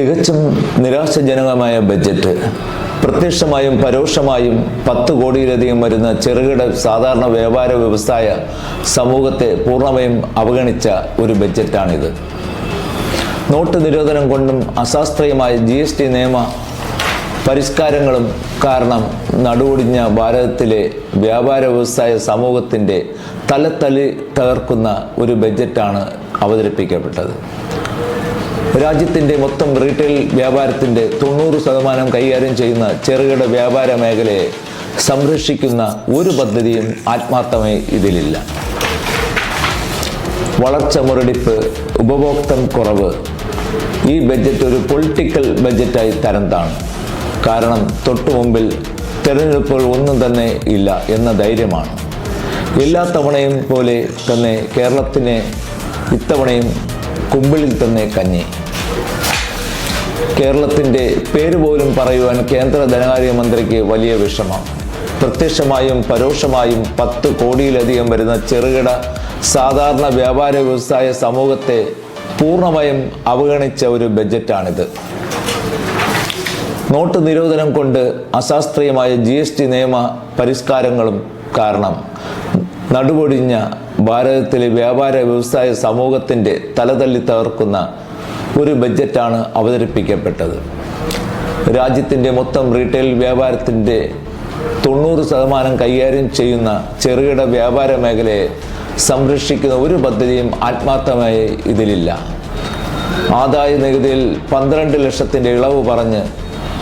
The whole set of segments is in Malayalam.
തികച്ചും നിരാശജനകമായ ബജറ്റ് പ്രത്യക്ഷമായും പരോക്ഷമായും പത്ത് കോടിയിലധികം വരുന്ന ചെറുകിട സാധാരണ വ്യാപാര വ്യവസായ സമൂഹത്തെ പൂർണമായും അവഗണിച്ച ഒരു ബജറ്റാണിത് നോട്ട് നിരോധനം കൊണ്ടും അശാസ്ത്രീയമായ ജി എസ് ടി നിയമ പരിഷ്കാരങ്ങളും കാരണം നടുവൊടിഞ്ഞ ഭാരതത്തിലെ വ്യാപാര വ്യവസായ സമൂഹത്തിന്റെ തലത്തലി തകർക്കുന്ന ഒരു ബജറ്റാണ് അവതരിപ്പിക്കപ്പെട്ടത്. രാജ്യത്തിന്റെ മൊത്തം റീറ്റെയിൽ വ്യാപാരത്തിന്റെ തൊണ്ണൂറ് ശതമാനം കൈകാര്യം ചെയ്യുന്ന ചെറുകിട വ്യാപാര മേഖലയെ സംരക്ഷിക്കുന്ന ഒരു പദ്ധതിയും ആത്മാർത്ഥമായി ഇതിലില്ല. വളർച്ച മുരടിപ്പ് ഉപഭോക്തം കുറവ് ഈ ബജറ്റ് ഒരു പൊളിറ്റിക്കൽ ബജറ്റായി തരം താണു കാരണം തൊട്ടു മുമ്പിൽ തെരഞ്ഞെടുപ്പുകൾ ഒന്നും തന്നെ ഇല്ല എന്ന ധൈര്യമാണ്. എല്ലാ തവണയും പോലെ തന്നെ കേരളത്തിനെ ഇത്തവണയും കുമ്പിളിൽ തന്നെ കഞ്ഞി. കേരളത്തിന്റെ പേര് പോലും പറയുവാൻ കേന്ദ്ര ധനകാര്യമന്ത്രിക്ക് വലിയ വിഷമം. പ്രത്യക്ഷമായും പരോക്ഷമായും പത്ത് കോടിയിലധികം വരുന്ന ചെറുകിട സാധാരണ വ്യാപാര വ്യവസായ സമൂഹത്തെ പൂർണമായും അവഗണിച്ച ഒരു ബജറ്റാണിത്. നോട്ട് നിരോധനം കൊണ്ട് അശാസ്ത്രീയമായ ജി എസ് ടി നിയമ പരിഷ്കാരങ്ങളും കാരണം. നടുപൊടിഞ്ഞ ഭാരതത്തിലെ വ്യാപാര വ്യവസായ സമൂഹത്തിന്റെ തലതല്ലി തകർക്കുന്ന ഒരു ബജറ്റാണ് അവതരിപ്പിക്കപ്പെട്ടത്. രാജ്യത്തിന്റെ മൊത്തം റീറ്റെയിൽ വ്യാപാരത്തിന്റെ തൊണ്ണൂറ് ശതമാനം കൈകാര്യം ചെയ്യുന്ന ചെറുകിട വ്യാപാര മേഖലയെ സംരക്ഷിക്കുന്ന ഒരു പദ്ധതിയും ആത്മാർത്ഥമായി ഇതിലില്ല. ആദായ നികുതിയിൽ പന്ത്രണ്ട് ലക്ഷത്തിന്റെ ഇളവ് പറഞ്ഞ്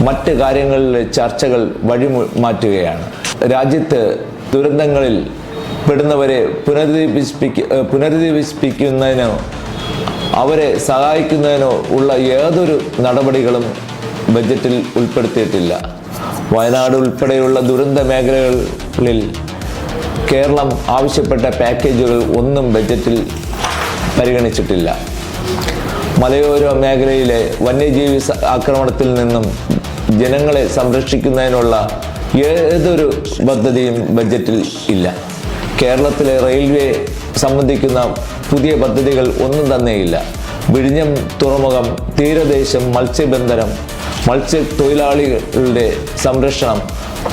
മറ്റ് കാര്യങ്ങളിലെ ചർച്ചകൾ വഴി മാറ്റുകയാണ്. രാജ്യത്ത് ദുരന്തങ്ങളിൽ പെടുന്നവരെ പുനരധിവസിപ്പിക്ക പുനരധിവസിപ്പിക്കുന്നതിനോ അവരെ സഹായിക്കുന്നതിനോ ഉള്ള ഏതൊരു നടപടികളും ബജറ്റിൽ ഉൾപ്പെടുത്തിയിട്ടില്ല. വയനാട് ഉൾപ്പെടെയുള്ള ദുരന്ത മേഖലകളിൽ കേരളം ആവശ്യപ്പെട്ട പാക്കേജുകൾ ഒന്നും ബജറ്റിൽ പരിഗണിച്ചിട്ടില്ല. മലയോര മേഖലയിലെ വന്യജീവി ആക്രമണത്തിൽ നിന്നും ജനങ്ങളെ സംരക്ഷിക്കുന്നതിനുള്ള ഏതൊരു പദ്ധതിയും ബജറ്റിൽ ഇല്ല. കേരളത്തിലെ റെയിൽവേ സംബന്ധിക്കുന്ന പുതിയ പദ്ധതികൾ ഒന്നും തന്നെയില്ല. വിഴിഞ്ഞം തുറമുഖം തീരദേശം മത്സ്യബന്ധനം മത്സ്യത്തൊഴിലാളികളുടെ സംരക്ഷണം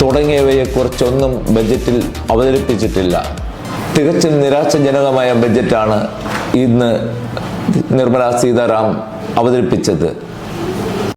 തുടങ്ങിയവയെക്കുറിച്ചൊന്നും ബജറ്റിൽ അവതരിപ്പിച്ചിട്ടില്ല. തികച്ചും നിരാശജനകമായ ബജറ്റാണ് ഇന്ന് നിർമ്മല സീതാറാം അവതരിപ്പിച്ചത്.